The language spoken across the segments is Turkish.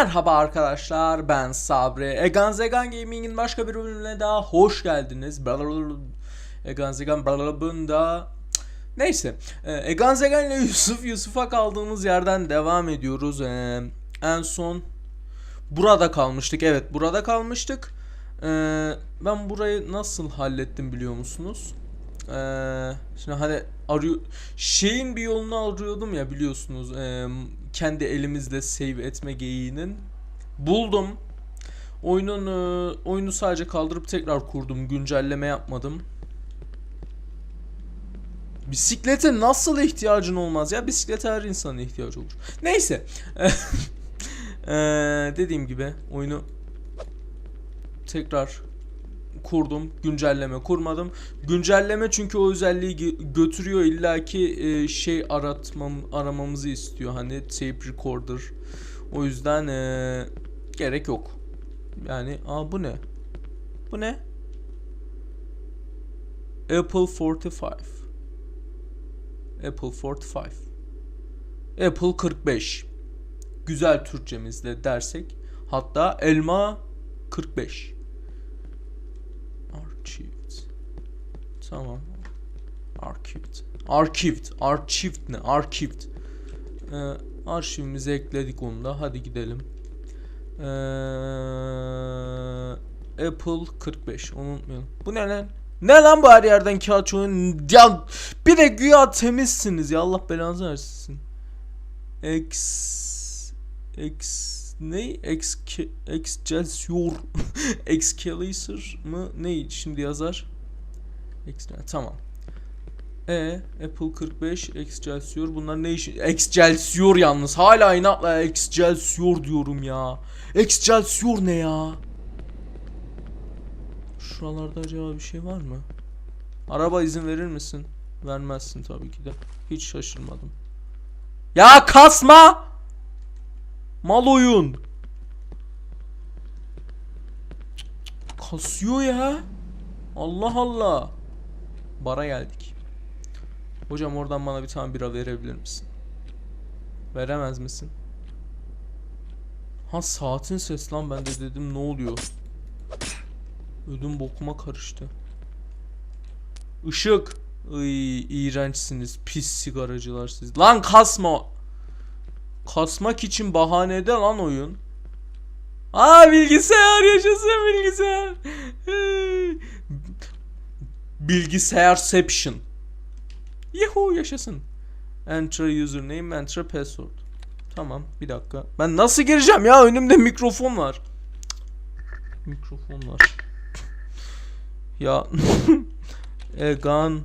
Merhaba arkadaşlar ben Sabri. Egan Zegan Gaming'in başka bir bölümüne daha hoş geldiniz. Egan Zegan blablabla. Neyse. Ee, Egan Zegan ile Yusuf Yusuf'a kaldığımız yerden devam ediyoruz. Ee, en son burada kalmıştık. Evet burada kalmıştık. Ee, ben burayı nasıl hallettim biliyor musunuz? Ee, şimdi hani arıyor şeyin bir yolunu arıyordum ya biliyorsunuz ee, kendi elimizle save etme geyiğinin buldum. Oyunun ee, oyunu sadece kaldırıp tekrar kurdum güncelleme yapmadım. Bisiklete nasıl ihtiyacın olmaz ya? Bisiklete her insanın ihtiyacı olur. Neyse. Ee, dediğim gibi oyunu tekrar kurdum. Güncelleme kurmadım. Güncelleme çünkü o özelliği gö- götürüyor illaki e, şey aratmam aramamızı istiyor. Hani tape recorder. O yüzden e, gerek yok. Yani aa bu ne? Bu ne? Apple 45. Apple 45. Apple 45. Güzel Türkçemizle dersek hatta elma 45. Archived. Tamam. Archived. Archived. Archived ne? Archived. Ee, arşivimize ekledik onu da. Hadi gidelim. Ee, Apple 45. Onu unutmayalım. Bu ne lan? Ne lan bu her yerden kağıt oyun? Ya bir de güya temizsiniz ya Allah belanızı versin. X X ne? Ex Excelsior Excalibur mı? Ne şimdi yazar? Ex tamam. E Apple 45 Excelsior bunlar ne işi? Excelsior yalnız. Hala inatla Excelsior diyorum ya. Excelsior ne ya? Şuralarda acaba bir şey var mı? Araba izin verir misin? Vermezsin tabii ki de. Hiç şaşırmadım. Ya kasma! Mal oyun. Kasıyor ya. Allah Allah. Bara geldik. Hocam oradan bana bir tane bira verebilir misin? Veremez misin? Ha saatin ses lan ben de dedim ne oluyor? Ödüm bokuma karıştı. Işık. Iy, iğrençsiniz. Pis sigaracılar siz. Lan kasma. Kasmak için bahanede lan oyun. Aa bilgisayar yaşasın bilgisayar. Bilgisayarception. Yuhu yaşasın. Enter username, enter password. Tamam bir dakika. Ben nasıl gireceğim ya? Önümde mikrofon var. Mikrofon var. ya Egan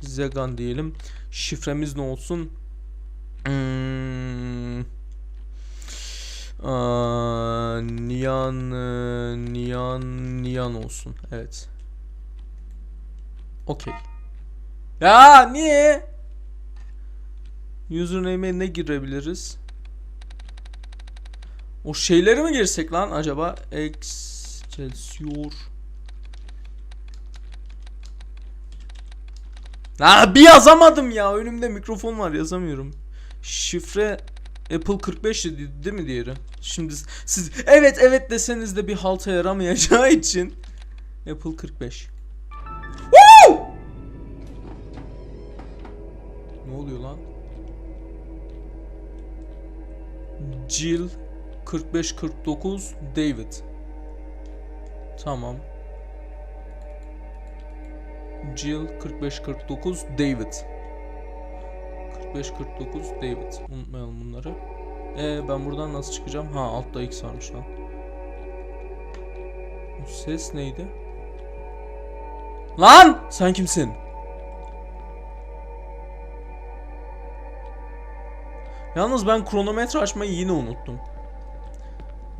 Zegan diyelim. Şifremiz ne olsun? Hmm. Aa, Niyan e, Niyan Niyan olsun. Evet. Okey. Ya niye? Username'e ne girebiliriz? O şeyleri mi girsek lan acaba? Excelsior. Ha bir yazamadım ya. Önümde mikrofon var yazamıyorum. Şifre Apple 45 dedi değil mi diğeri? Şimdi siz evet evet deseniz de bir halta yaramayacağı için Apple 45. Woo! Ne oluyor lan? Jill 4549 David. Tamam. Jill 4549 David. 4549 David. Unutmayalım bunları. Ee, ben buradan nasıl çıkacağım? Ha altta X varmış lan. O ses neydi? Lan! Sen kimsin? Yalnız ben kronometre açmayı yine unuttum.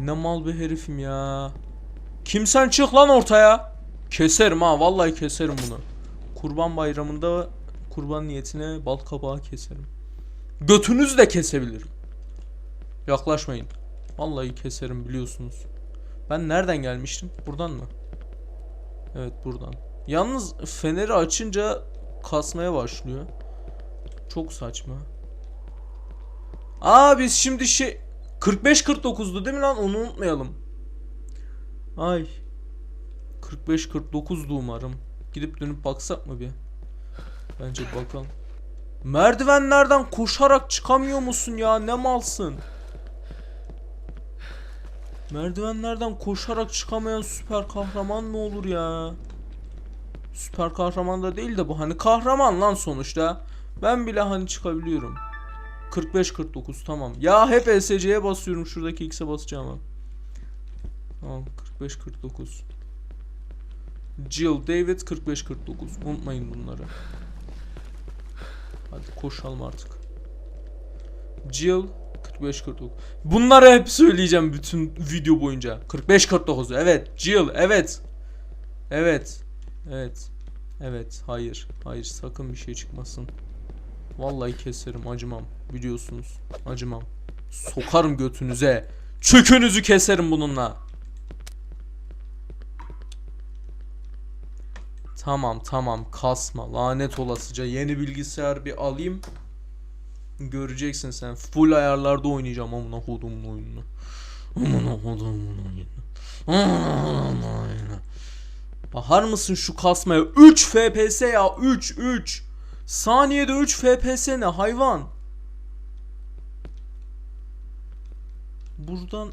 Ne mal bir herifim ya. Kimsen çık lan ortaya. Keserim ha vallahi keserim bunu. Kurban bayramında kurban niyetine bal kabağı keserim. Götünüzü de kesebilirim. Yaklaşmayın. Vallahi keserim biliyorsunuz. Ben nereden gelmiştim? Buradan mı? Evet buradan. Yalnız feneri açınca kasmaya başlıyor. Çok saçma. Aa biz şimdi şey 45-49'du değil mi lan? Onu unutmayalım. Ay. 45-49'du umarım. Gidip dönüp baksak mı bir? Bence bakalım. Merdivenlerden koşarak çıkamıyor musun ya? Ne malsın? Merdivenlerden koşarak çıkamayan süper kahraman mı olur ya? Süper kahraman da değil de bu hani kahraman lan sonuçta. Ben bile hani çıkabiliyorum. 45-49 tamam. Ya hep ESC'ye basıyorum şuradaki X'e basacağım ha. Tamam 45-49. Jill David 45-49. Unutmayın bunları. Hadi koşalım artık. Jill 45-49. Bunları hep söyleyeceğim bütün video boyunca. 45-49. Evet. Jill. Evet. Evet. Evet. Evet. Hayır. Hayır. Sakın bir şey çıkmasın. Vallahi keserim. Acımam. Biliyorsunuz. Acımam. Sokarım götünüze. Çökünüzü keserim bununla. Tamam tamam. Kasma. Lanet olasıca. Yeni bilgisayar bir alayım. Göreceksin sen. Full ayarlarda oynayacağım amına kodumun oyununu. Amına kodumun oyunu Amına oyunu Bakar mısın şu kasmaya? 3 FPS ya. 3 3 Saniyede 3 FPS ne hayvan? Buradan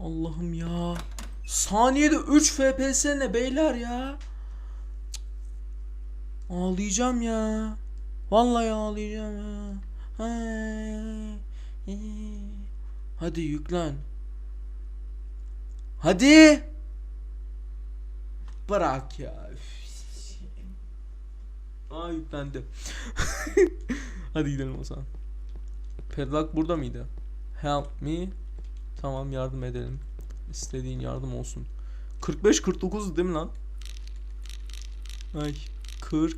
Allah'ım ya. Saniyede 3 FPS ne beyler ya Ağlayacağım ya. Vallahi ağlayacağım ya. Hadi yüklen. Hadi. Bırak ya. Aa yüklendi. Hadi gidelim o zaman. Pedlak burada mıydı? Help me. Tamam yardım edelim. İstediğin yardım olsun. 45 49 değil mi lan? Ay 40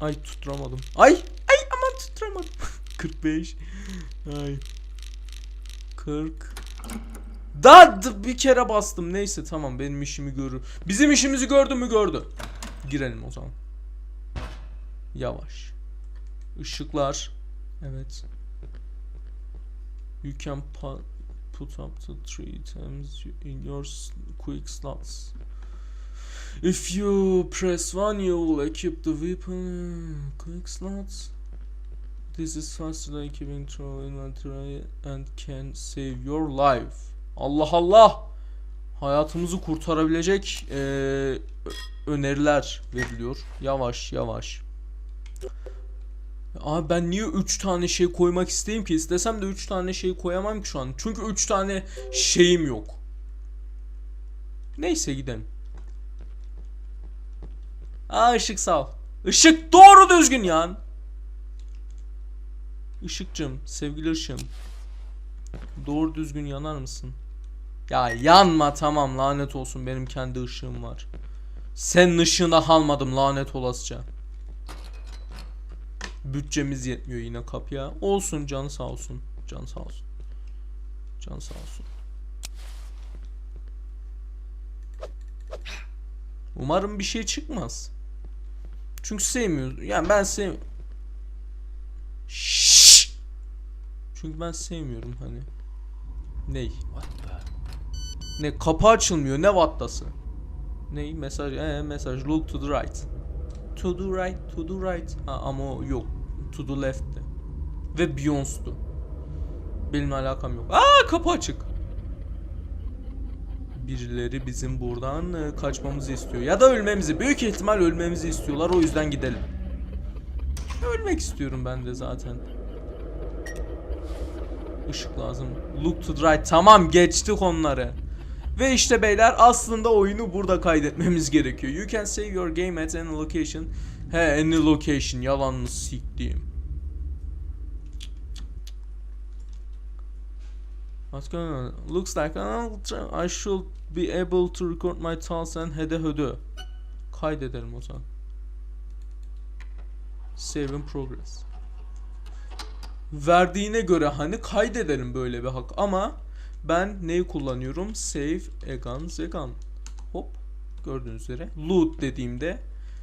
Ay tutturamadım. Ay ay aman tutturamadım. 45 Ay 40 Da bir kere bastım. Neyse tamam benim işimi görür. Bizim işimizi gördü mü gördü. Girelim o zaman. Yavaş. Işıklar. Evet. You can pu- put up to three times in your quick slots. If you press one, you will equip the weapon. Quick slots. This is faster than keeping through inventory and can save your life. Allah Allah. Hayatımızı kurtarabilecek ö- öneriler veriliyor. Yavaş yavaş. Abi ben niye 3 tane şey koymak isteyeyim ki? İstesem de 3 tane şey koyamam ki şu an. Çünkü 3 tane şeyim yok. Neyse gidelim. Aa ışık sağ ol. Işık doğru düzgün yan. Işıkcım, sevgili ışığım. Doğru düzgün yanar mısın? Ya yanma tamam lanet olsun benim kendi ışığım var. Senin ışığına almadım lanet olasıca. Bütçemiz yetmiyor yine kapıya. Olsun canı sağ olsun. Can sağ olsun. Can sağ olsun. Umarım bir şey çıkmaz. Çünkü sevmiyoruz. Yani ben sev... Şşş! Çünkü ben sevmiyorum hani. Ney? Ne kapı açılmıyor ne vattası? Ney mesaj? Ee, mesaj look to the right. To the right, to the right. Ha, ama o yok. To the left'ti. Ve Beyoncé'tu. Benimle alakam yok. Aa kapı açık. Birileri bizim buradan e, kaçmamızı istiyor. Ya da ölmemizi. Büyük ihtimal ölmemizi istiyorlar. O yüzden gidelim. Ölmek istiyorum ben de zaten. Işık lazım. Look to the right. Tamam geçtik onları. Ve işte beyler aslında oyunu burada kaydetmemiz gerekiyor. You can save your game at any location. He any location. Yalanını siktiğim. What's going on? Looks like I should be able to record my thoughts and hede hödö. Kaydedelim o zaman. Save in progress. Verdiğine göre hani kaydedelim böyle bir hak ama ben neyi kullanıyorum? Save egan zegan. Hop gördüğünüz üzere loot dediğimde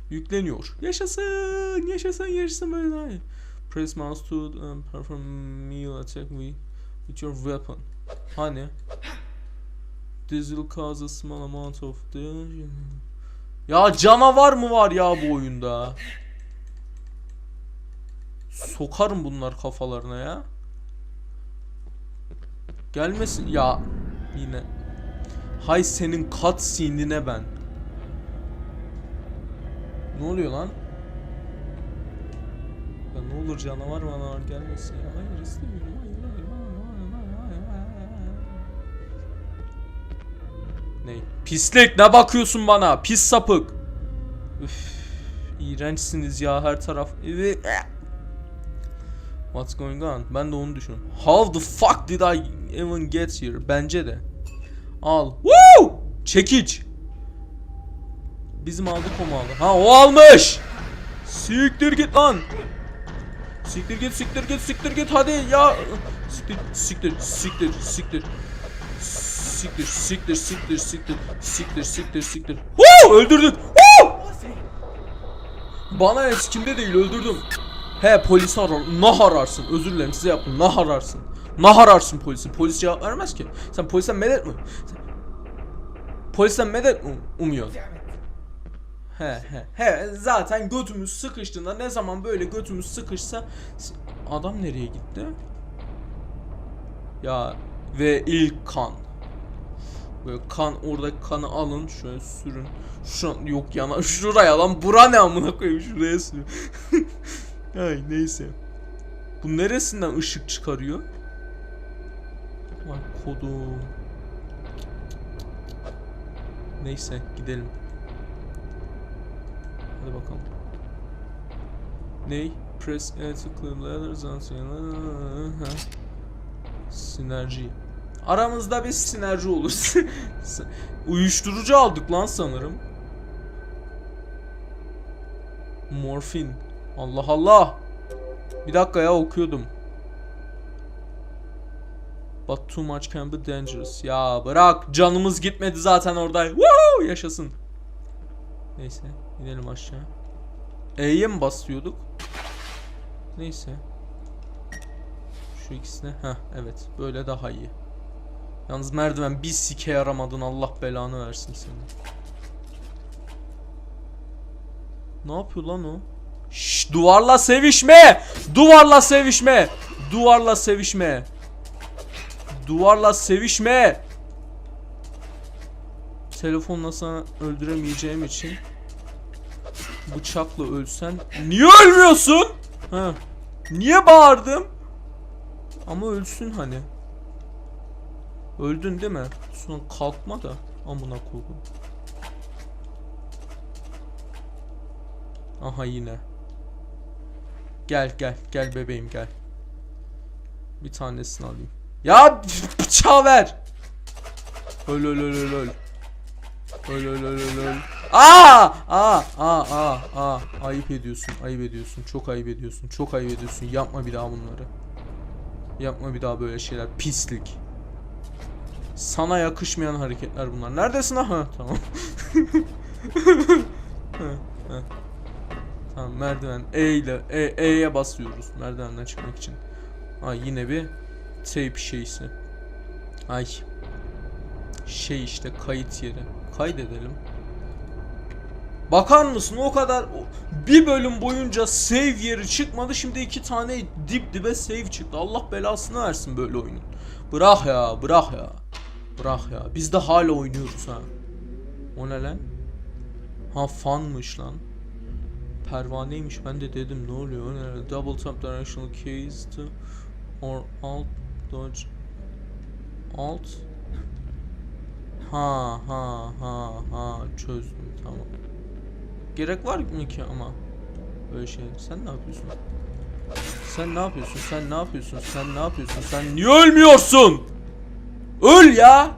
yükleniyor. Yaşasın, yaşasın, yaşasın böyle. Press mouse to um, perform meal attack with your weapon. Hani? This will cause a small amount of damage. Ya canavar mı var ya bu oyunda? Sokarım bunlar kafalarına ya. Gelmesin ya yine. Hay senin cutscene'ine ben. Ne oluyor lan? Ya ne olur canavar canavar gelmesin ya. Hayır istemiyorum. Ne? Pislik ne bakıyorsun bana? Pis sapık. Üf, iğrençsiniz ya her taraf. What's going on? Ben de onu düşünüyorum. How the fuck did I even get here? Bence de. Al. Woo! Çekiç. Bizim aldık o mu aldı? Ha o almış. Siktir git lan. Siktir git siktir git siktir git hadi ya. Siktir siktir siktir siktir. Siktir siktir siktir siktir siktir siktir siktir. Woo! Öldürdük. Woo! Bana eskimde değil öldürdüm. He polisi arar. Nah ararsın. Özür dilerim size yaptım. Nah ararsın. Nah ararsın polisi. Polis cevap vermez ki. Sen polisten medet mi? Sen... Polisten medet mi umuyorsun? He he he zaten götümüz sıkıştığında ne zaman böyle götümüz sıkışsa adam nereye gitti? Ya ve ilk kan. Böyle kan oradaki kanı alın şöyle sürün. Şu yok yana şuraya lan bura ne amına koyayım şuraya sür. Ay neyse. Bu neresinden ışık çıkarıyor? Ay kodum. Neyse gidelim. Hadi bakalım. Ney? Press A to clear letters and. Sinerji. Aramızda bir sinerji olur. Uyuşturucu aldık lan sanırım. Morfin. Allah Allah. Bir dakika ya okuyordum. But too much can be dangerous. Ya bırak canımız gitmedi zaten orada. Woo yaşasın. Neyse inelim aşağı. E'ye mi basıyorduk? Neyse. Şu ikisine. Ha evet böyle daha iyi. Yalnız merdiven bir sike yaramadın Allah belanı versin seni. Ne yapıyor lan o? Şş, duvarla sevişme! Duvarla sevişme! Duvarla sevişme! Duvarla sevişme! Telefonla sana öldüremeyeceğim için bıçakla ölsen niye ölmüyorsun? Ha. Niye bağırdım? Ama ölsün hani. Öldün değil mi? Sonra kalkma da amına koydum. Aha yine. Gel gel gel bebeğim gel. Bir tanesini alayım. Ya bıçağı ver. Öl öl öl öl öl. Öl öl öl öl öl. Aa! Aa! Aa! Aa! Aa! Ayıp ediyorsun. Ayıp ediyorsun. Çok ayıp ediyorsun. Çok ayıp ediyorsun. Yapma bir daha bunları. Yapma bir daha böyle şeyler. Pislik. Sana yakışmayan hareketler bunlar. Neredesin? Tamam. Ha, ha. Tamam merdiven E ile E, E'ye basıyoruz merdivenden çıkmak için. Ay yine bir tape şeysi. Ay. Şey işte kayıt yeri. Kaydedelim. Bakar mısın o kadar bir bölüm boyunca save yeri çıkmadı şimdi iki tane dip dibe save çıktı. Allah belasını versin böyle oyunun. Bırak ya bırak ya. Bırak ya. Biz de hala oynuyoruz ha. O ne lan? Ha fanmış lan. Pervaneymiş ben de dedim ne oluyor? Ne? Double tap directional keys to or alt dodge alt Ha ha ha ha çözdüm tamam. Gerek var mı ki ama böyle şey. Sen ne yapıyorsun? Sen ne yapıyorsun? Sen ne yapıyorsun? Sen ne yapıyorsun? Sen niye ölmüyorsun? Öl ya!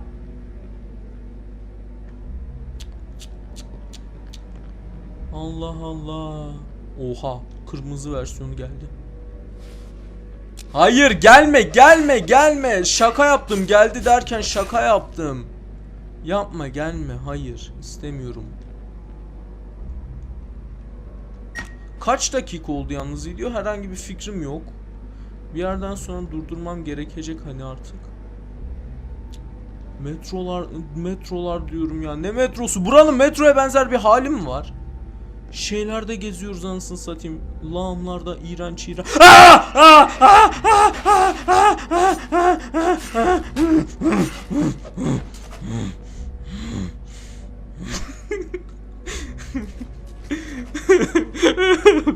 Allah Allah. Oha, kırmızı versiyonu geldi. Hayır, gelme, gelme, gelme. Şaka yaptım. Geldi derken şaka yaptım. Yapma, gelme. Hayır, istemiyorum. Kaç dakika oldu yalnız video? Herhangi bir fikrim yok. Bir yerden sonra durdurmam gerekecek hani artık. Metrolar, metrolar diyorum ya. Ne metrosu? Buranın metroya benzer bir hali mi var? Şeylerde geziyoruz anasını satayım. Lağımlarda iğrenç iğrenç.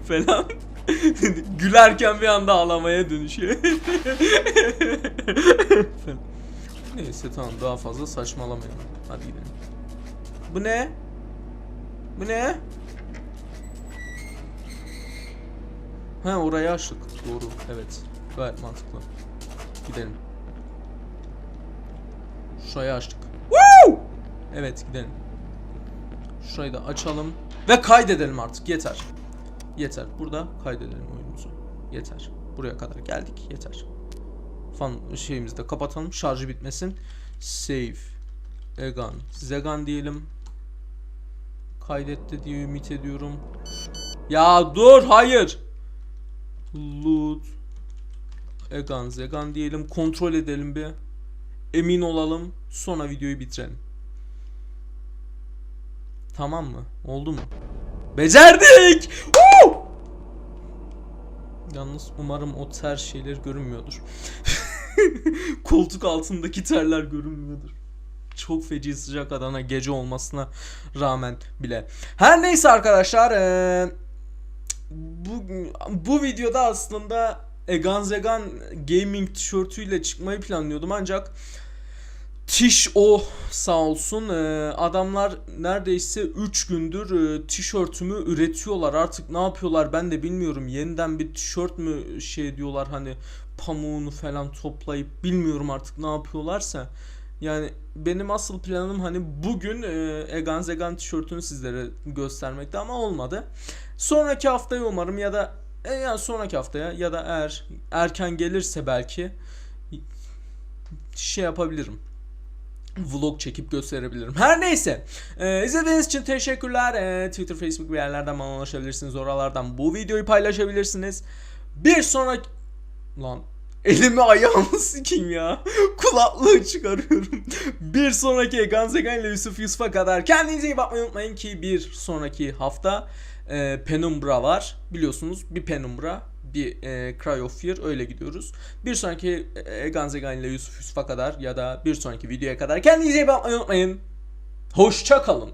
falan. Gülerken bir anda ağlamaya dönüşüyor. Neyse tamam daha fazla saçmalamayalım. Hadi gidelim. Bu ne? Bu ne? Ha orayı açtık. Doğru. Evet. Gayet mantıklı. Gidelim. Şurayı açtık. Woo! Evet gidelim. Şurayı da açalım. Ve kaydedelim artık. Yeter. Yeter. Burada kaydedelim oyunumuzu. Yeter. Buraya kadar geldik. Yeter. Fan şeyimizi de kapatalım. Şarjı bitmesin. Save. Egan. Zegan diyelim. Kaydetti diye ümit ediyorum. Ya dur hayır. Loot. Egan Zegan diyelim. Kontrol edelim bir. Emin olalım. Sonra videoyu bitirelim. Tamam mı? Oldu mu? Becerdik! Woo! Yalnız umarım o ter şeyler görünmüyor,dur Koltuk altındaki terler görünmüyordur. Çok feci sıcak Adana gece olmasına rağmen bile. Her neyse arkadaşlar eee, bu, bu videoda aslında Egan Zegan gaming tişörtüyle çıkmayı planlıyordum ancak Tiş o sağ olsun eee, adamlar neredeyse 3 gündür eee, tişörtümü üretiyorlar artık ne yapıyorlar ben de bilmiyorum yeniden bir tişört mü şey diyorlar hani pamuğunu falan toplayıp bilmiyorum artık ne yapıyorlarsa yani benim asıl planım hani bugün eee, Egan Zegan tişörtünü sizlere göstermekti ama olmadı sonraki haftaya umarım ya da e, yani sonraki haftaya ya da eğer erken gelirse belki şey yapabilirim vlog çekip gösterebilirim. Her neyse. Ee, izlediğiniz için teşekkürler. Ee, Twitter, Facebook bir yerlerden bana ulaşabilirsiniz. Oralardan bu videoyu paylaşabilirsiniz. Bir sonraki... Lan elimi ayağımı sikeyim ya. Kulaklığı çıkarıyorum. bir sonraki Ganzegan ile Yusuf Yusuf'a kadar kendinize iyi bakmayı unutmayın ki bir sonraki hafta e, Penumbra var. Biliyorsunuz bir Penumbra bir e, Cry of Fear öyle gidiyoruz. Bir sonraki e, Ganzegan ile Yusuf Yusuf'a kadar ya da bir sonraki videoya kadar kendinize iyi bakmayı unutmayın. Hoşça kalın.